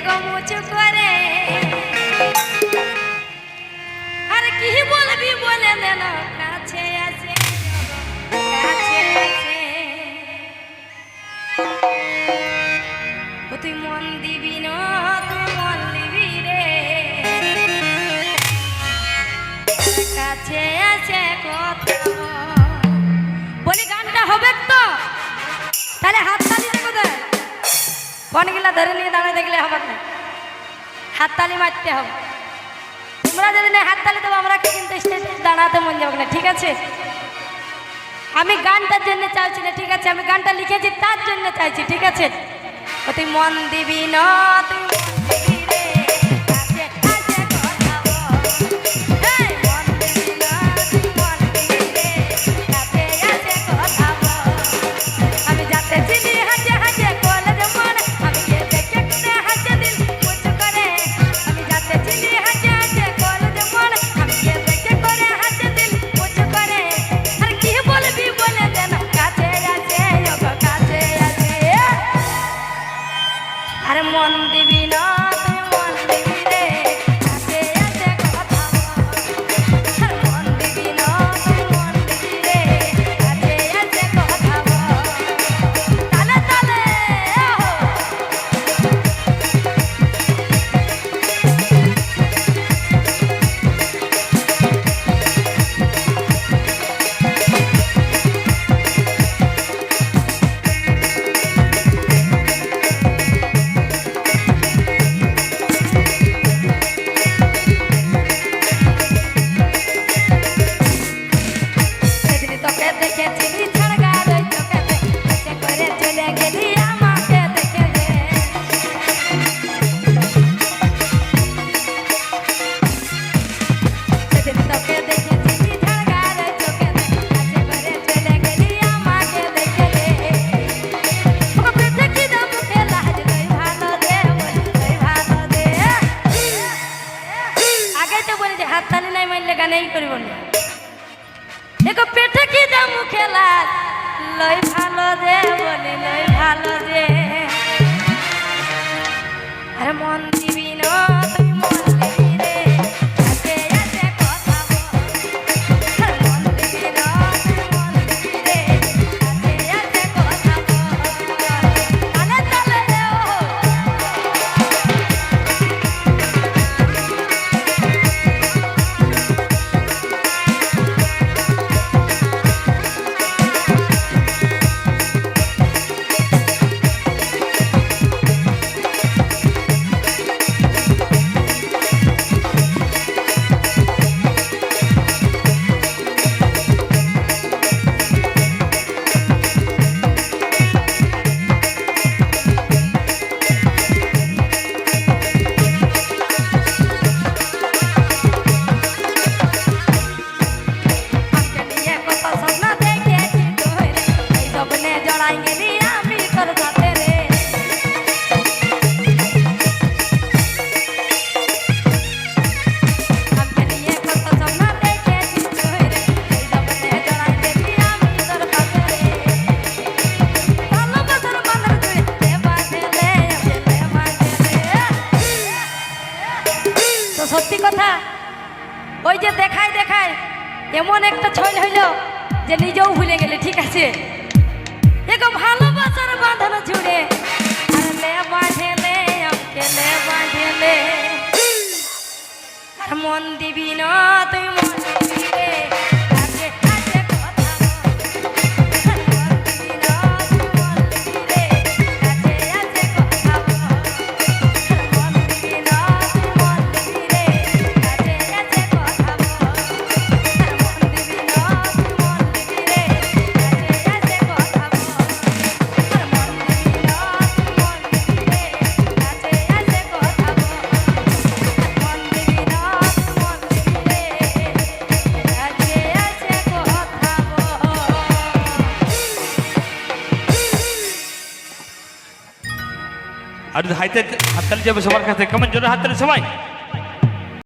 পুচু করে। আর কি বলবি বলে দেন কাছে আছে কাছে আছে। তুই মন দিবি না তুই মন দিবি রে। কাছে আছে কথা বলি। গানটা হবে তো? তাহলে হাত তালি দেবো কোথায় ফোনগুলা ধরে নিয়ে দাঁড়িয়ে দেখলে হবে না। হাততালি মারতে হবে। তোমরা যদি না হাত তালি দেবো আমরা কিন্তু স্টেজে দাঁড়াতে মন যাবে না, ঠিক আছে? আমি গানটার জন্য চাইছি না, ঠিক আছে? আমি গানটা লিখেছি, তার জন্য চাইছি, ঠিক আছে? তুই মন দিবি না দিবি রে মন দিবি না নাই মানলে গানেই করব না। দেখো পেটে কি দাম খেলা লই ভালো দে বলি লই ভালো দে আরে মন এমন একটা ছয় হইল যে নিজেও ভুলে গেলে, ঠিক আছে? এগো ভালোবাসার বাঁধন জুড়ে বাঁধেলে আমাকে বাঁধেলে আর মন দিবি না। আর হাইতে হাততালি যাবে সবার কাছে কেমন জোরে হাততালি সবাই।